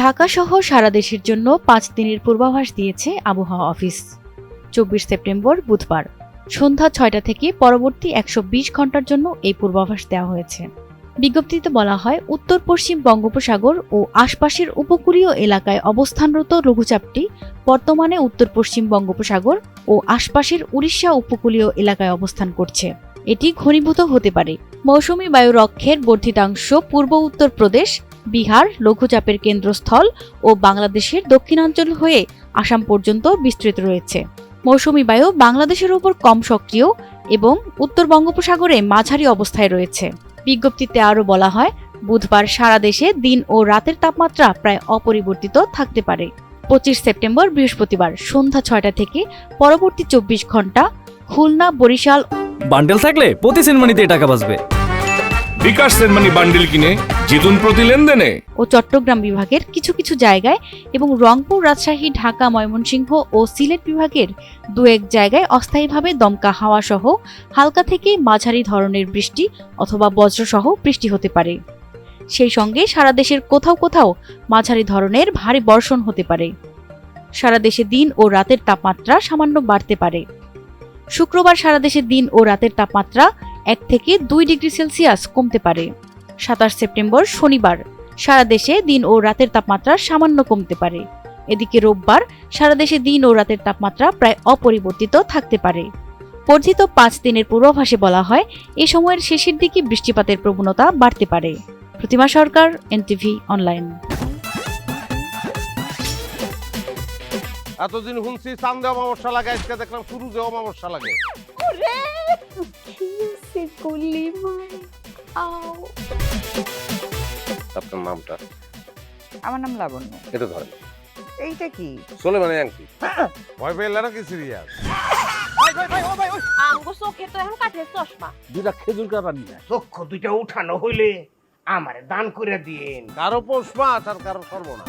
ঢাকা সহ সারা দেশের জন্য পাঁচ দিনের পূর্বাভাস দিয়েছে আবহাওয়া অফিস। চব্বিশ সেপ্টেম্বর, বুধবার। সন্ধ্যা ছয়টা থেকে পরবর্তী একশো বিশ ঘণ্টার জন্য এই পূর্বাভাস দেওয়া হয়েছে। বিজ্ঞপ্তিতে বলা হয়, উত্তর পশ্চিম বঙ্গোপসাগর ও আশপাশের উপকূলীয় এলাকায় অবস্থানরত লঘুচাপটি বর্তমানে উত্তর পশ্চিম বঙ্গোপসাগর ও আশপাশের উড়িষ্যা উপকূলীয় এলাকায় অবস্থান করছে। এটি ঘনীভূত হতে পারে। মৌসুমী বায়ু রক্ষের বর্ধিতাংশ পূর্ব উত্তর প্রদেশ বিহার, লঘুচাপের কেন্দ্রস্থল ও বাংলাদেশের দক্ষিণাঞ্চল হয়ে আসাম পর্যন্ত বিস্তৃত রয়েছে। মৌসুমী বায়ু বাংলাদেশের উপর কম সক্রিয় এবং উত্তর বঙ্গোপসাগরে মাঝারি অবস্থায় রয়েছে। বিজ্ঞপ্তিতে আরও বলা হয়, বুধবার সারা দেশে দিন ও রাতের তাপমাত্রা প্রায় অপরিবর্তিত থাকতে পারে। পঁচিশ সেপ্টেম্বর বৃহস্পতিবার সন্ধ্যা ছয়টা থেকে পরবর্তী চব্বিশ ঘণ্টা খুলনা, বরিশাল বান্ডেল থাকলে প্রতি সেনমানিতে টাকা বাঁচবে। বিকাশ সেনমানি বান্ডিল কিনে জিতুন প্রতি লেনদেনে। ও চট্টগ্রাম বিভাগের কিছু কিছু জায়গায় এবং রংপুর, রাজশাহী, ঢাকা, ময়মনসিংহ ও সিলেট বিভাগের দু এক জায়গায় অস্থায়ীভাবে দমকা হাওয়া সহ হালকা থেকে মাঝারি ধরনের বৃষ্টি অথবা বজ্রসহ বৃষ্টি হতে পারে। সেই সঙ্গে সারা দেশের কোথাও কোথাও মাঝারি ধরনের ভারী বর্ষণ হতে পারে। সারা দেশে দিন ও রাতের তাপমাত্রা সামান্য বাড়তে পারে। শুক্রবার সারা দেশে দিন ও রাতের তাপমাত্রা এক থেকে দুই ডিগ্রি সেলসিয়াস কমতে পারে। সাতাশ সেপ্টেম্বর শনিবার, সারা দেশে দিন ও রাতের তাপমাত্রা সামান্য কমতে পারে। এদিকে রোববার, সারা দেশে দিন ও রাতের তাপমাত্রা প্রায় অপরিবর্তিত থাকতে পারে। বর্ধিত পাঁচ দিনের পূর্বাভাসে বলা হয়, এ সময়ের শেষের দিকে বৃষ্টিপাতের প্রবণতা বাড়তে পারে। Pratima Sarkar, N T V online. এতদিন শুনছি চান্দে অমাবস্যা লাগে আজকে দেখলাম শুরুতে অমাবস্যা লাগে। ওরে কিসে করলি মাই আও। আপনার নামটা? আমার নাম লাবণ্য। এটা ধরেন। এইটা কি? চলে মানে আংটি। ভয় পেলে নাকি সিরিয়াস? আমগো চোখে তো এখন কাঠের চশমা। দুটা খেজুর কাটা নিয়ে চক্ষু দুইটা উঠানো হইলে আমারে দান করে দিন কারও পৌষ মাস আর কারও সর্বনাশ।